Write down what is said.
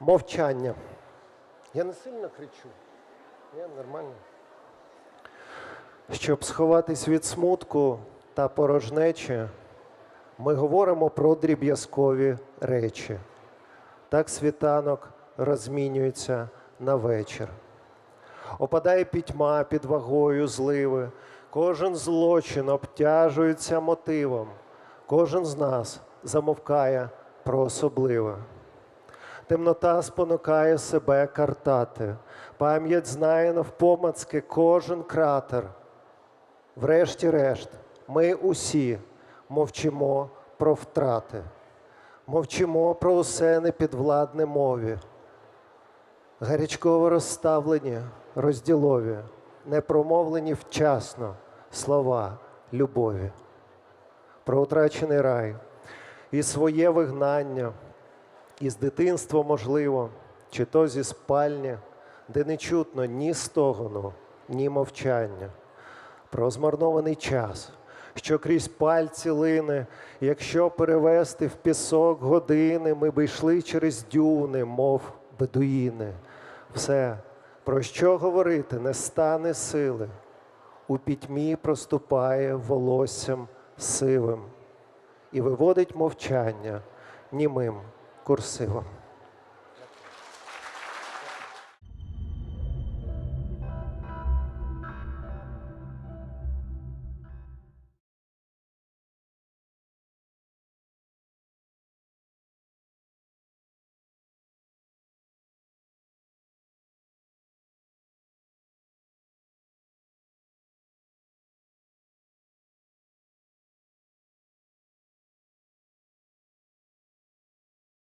Мовчання. Я не сильно кричу. Я нормально. Щоб сховатись від смутку та порожнечі, ми говоримо про дріб'язкові речі. Так світанок розмінюється на вечір. Опадає пітьма під вагою зливи, кожен злочин обтяжується мотивом, кожен з нас замовкає про особливе. Темнота спонукає себе картати, пам'ять знає навпомацки кожен кратер. Врешті-решт, ми усі мовчимо про втрати, мовчимо про усе непідвладне мові. Гарячково розставлені, розділові, непромовлені вчасно слова любові, про утрачений рай і своє вигнання, із дитинства, можливо, чи то зі спальні, де не чутно ні стогону, ні мовчання, про змарнований час, що крізь пальці лине, якщо перевести в пісок години, ми би йшли через дюни, мов бедуїни. Все, про що говорити, не стане сили. У пітьмі проступає волоссям сивим і виводить мовчання німим percorreu.